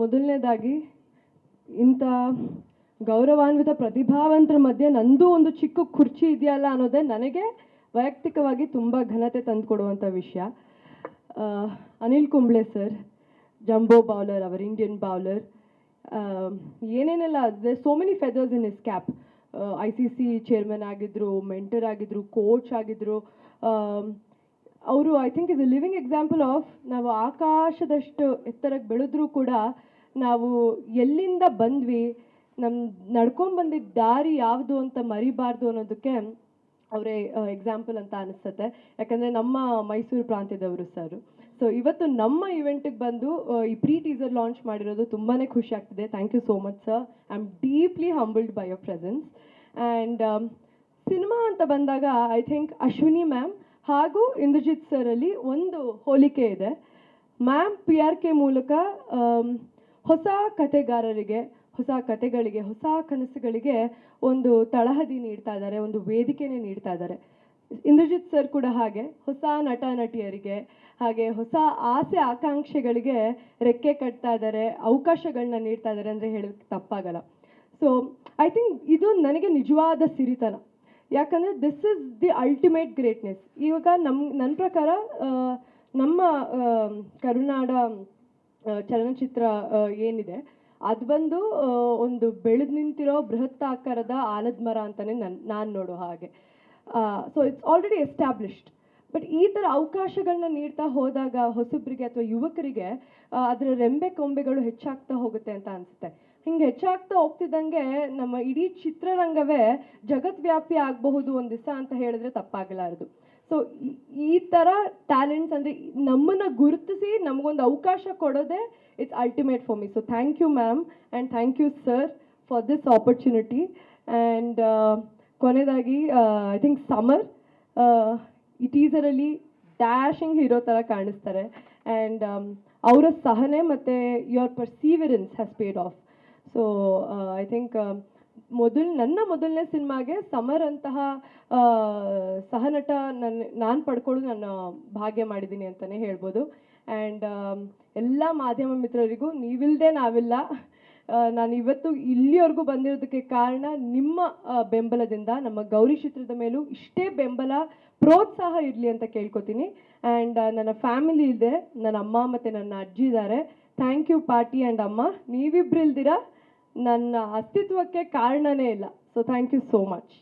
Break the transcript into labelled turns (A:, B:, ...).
A: ಮೊದಲನೇದಾಗಿ ಇಂಥ ಗೌರವಾನ್ವಿತ ಪ್ರತಿಭಾವಂತರ ಮಧ್ಯೆ ನಂದು ಒಂದು ಚಿಕ್ಕ ಕುರ್ಚಿ ಇದೆಯಲ್ಲ ಅನ್ನೋದೇ ನನಗೆ ವೈಯಕ್ತಿಕವಾಗಿ ತುಂಬ ಘನತೆ ತಂದುಕೊಡುವಂಥ ವಿಷಯ. Anil Kumble sir, jumbo bowler our Indian bowler ಏನೇನೆಲ್ಲ so many feathers in his cap I C C chairman ಆಗಿದ್ರು ಮೆಂಟರ್ ಆಗಿದ್ರು ಕೋಚ್ ಆಗಿದ್ರು. ಅವರು I think is a living example of ನಾವು ಆಕಾಶದಷ್ಟು ಎತ್ತರಕ್ಕೆ ಬೆಳೆದ್ರೂ ಕೂಡ ನಾವು ಎಲ್ಲಿಂದ ಬಂದ್ವಿ, ನಮ್ ನಡ್ಕೊಂಡು ಬಂದಿದ್ದ ದಾರಿ ಯಾವುದು ಅಂತ ಮರಿಬಾರ್ದು ಅನ್ನೋದಕ್ಕೆ ಅವರೇ ಎಕ್ಸಾಂಪಲ್ ಅಂತ ಅನಿಸ್ತತೆ. ಯಾಕಂದರೆ ನಮ್ಮ ಮೈಸೂರು ಪ್ರಾಂತ್ಯದವರು ಸರ್ ಸೊ ಇವತ್ತು ನಮ್ಮ ಇವೆಂಟಿಗೆ ಬಂದು ಈ ಪ್ರೀ ಟೀಸರ್ ಲಾಂಚ್ ಮಾಡಿರೋದು ತುಂಬಾ ಖುಷಿ ಆಗ್ತಿದೆ. Thank you so much sir I am deeply humbled by your presence and cinema ಅಂತ ಬಂದಾಗ ಐ ಥಿಂಕ್ ಅಶ್ವಿನಿ ಮ್ಯಾಮ್ ಹಾಗೂ ಇಂದ್ರಜಿತ್ ಸರಲ್ಲಿ ಒಂದು ಹೋಲಿಕೆ ಇದೆ. ಮ್ಯಾಮ್ ಪಿ ಆರ್ ಕೆ ಮೂಲಕ ಹೊಸ ಕತೆಗಾರರಿಗೆ ಹೊಸ ಕತೆಗಳಿಗೆ ಹೊಸ ಕನಸುಗಳಿಗೆ ಒಂದು ತಳಹದಿ ನೀಡ್ತಾ ಇದ್ದಾರೆ, ಒಂದು ವೇದಿಕೆನೇ ನೀಡ್ತಾ ಇದ್ದಾರೆ. ಇಂದ್ರಜಿತ್ ಸರ್ ಕೂಡ ಹಾಗೆ, ಹೊಸ ನಟ ನಟಿಯರಿಗೆ ಹಾಗೆ ಹೊಸ ಆಸೆ ಆಕಾಂಕ್ಷೆಗಳಿಗೆ ರೆಕ್ಕೆ ಕಟ್ತಾ ಇದ್ದಾರೆ ಅವಕಾಶಗಳನ್ನ ನೀಡ್ತಾ ಇದ್ದಾರೆ ಅಂದರೆ ಹೇಳೋಕ್ಕೆ ತಪ್ಪಾಗಲ್ಲ. ಸೊ ಐ ಥಿಂಕ್ ಇದು ನನಗೆ ನಿಜವಾದ ಸಿರಿತನ. ಯಾಕಂದರೆ this is the ultimate greatness ಇವಾಗ ನಮ್ಮ ನನ್ನ ಪ್ರಕಾರ ನಮ್ಮ ಕರುನಾಡ ಚಲನಚಿತ್ರ ಏನಿದೆ. ಅದು ಬಂದು ಒಂದು ಬೆಳೆದು ನಿಂತಿರೋ ಬೃಹತ್ ಆಕಾರದ ಆಲದ ಮರ ಅಂತಲೇ ನನ್, ನಾನು ನೋಡೋ ಹಾಗೆ. So it's already established but ಈ ಥರ ಅವಕಾಶಗಳನ್ನ ನೀಡ್ತಾ ಹೋದಾಗ ಹೊಸಬ್ರಿಗೆ ಅಥವಾ ಯುವಕರಿಗೆ ಅದರ ರೆಂಬೆ ಕೊಂಬೆಗಳು ಹೆಚ್ಚಾಗ್ತಾ ಹೋಗುತ್ತೆ ಅಂತ ಅನಿಸುತ್ತೆ. ಹಿಂಗೆ ಹೆಚ್ಚಾಗ್ತಾ ಹೋಗ್ತಿದ್ದಂಗೆ ನಮ್ಮ ಇಡೀ ಚಿತ್ರರಂಗವೇ ಜಗತ್ವ್ಯಾಪಿ ಆಗಬಹುದು ಒಂದು ದಿವಸ ಅಂತ ಹೇಳಿದ್ರೆ ತಪ್ಪಾಗಲಾರದು. ಸೊ ಈ ಥರ ಟ್ಯಾಲೆಂಟ್ಸ್ ಅಂದರೆ ನಮ್ಮನ್ನು ಗುರುತಿಸಿ ನಮಗೊಂದು ಅವಕಾಶ ಕೊಡೋದೇ it's ultimate for me so thank you ma'am and thank you sir for this opportunity and ಕೊನೆಯದಾಗಿ ಐ ಥಿಂಕ್ ಸಮರ್ ಈ ಟೀಸರಲ್ಲಿ ಡ್ಯಾಶಿಂಗ್ ಹೀರೋ ಥರ ಕಾಣಿಸ್ತಾರೆ. ಆ್ಯಂಡ್ ಅವರ ಸಹನೆ ಮತ್ತು your perseverance has paid off so I think ಮೊದಲು, ನನ್ನ ಮೊದಲನೇ ಸಿನಿಮಾಗೆ ಸಮರ್ ಅಂತಹ ಸಹನಟ ನನ್ನ ನಾನು ಪಡ್ಕೊಳ್ಳೋದು ನನ್ನ ಭಾಗ್ಯ ಮಾಡಿದ್ದೀನಿ ಅಂತಲೇ ಹೇಳ್ಬೋದು. ಆ್ಯಂಡ್ ಎಲ್ಲ ಮಾಧ್ಯಮ ಮಿತ್ರರಿಗೂ ನೀವಿಲ್ಲದೆ ನಾವಿಲ್ಲ. ನಾನು ಇವತ್ತು ಇಲ್ಲಿವರೆಗೂ ಬಂದಿರೋದಕ್ಕೆ ಕಾರಣ ನಿಮ್ಮ ಬೆಂಬಲದಿಂದ, ನಮ್ಮ ಗೌರಿ ಚಿತ್ರದ ಮೇಲೂ ಇಷ್ಟೇ ಬೆಂಬಲ, ಪ್ರೋತ್ಸಾಹ ಇರಲಿ ಅಂತ ಕೇಳ್ಕೊತೀನಿ. ಆ್ಯಂಡ್ ನನ್ನ ಫ್ಯಾಮಿಲಿ ಇದೆ. ನನ್ನ ಅಮ್ಮ ಮತ್ತು ನನ್ನ ಅಜ್ಜಿ ಇದ್ದಾರೆ. ಥ್ಯಾಂಕ್ ಯು ಪಾಟಿ ಆ್ಯಂಡ್ ಅಮ್ಮ. ನೀವಿಬ್ರು ಇಲ್ದಿರ? ನನ್ನ ಅಸ್ತಿತ್ವಕ್ಕೆ ಕಾರಣನೇ ಇಲ್ಲ. So thank you so much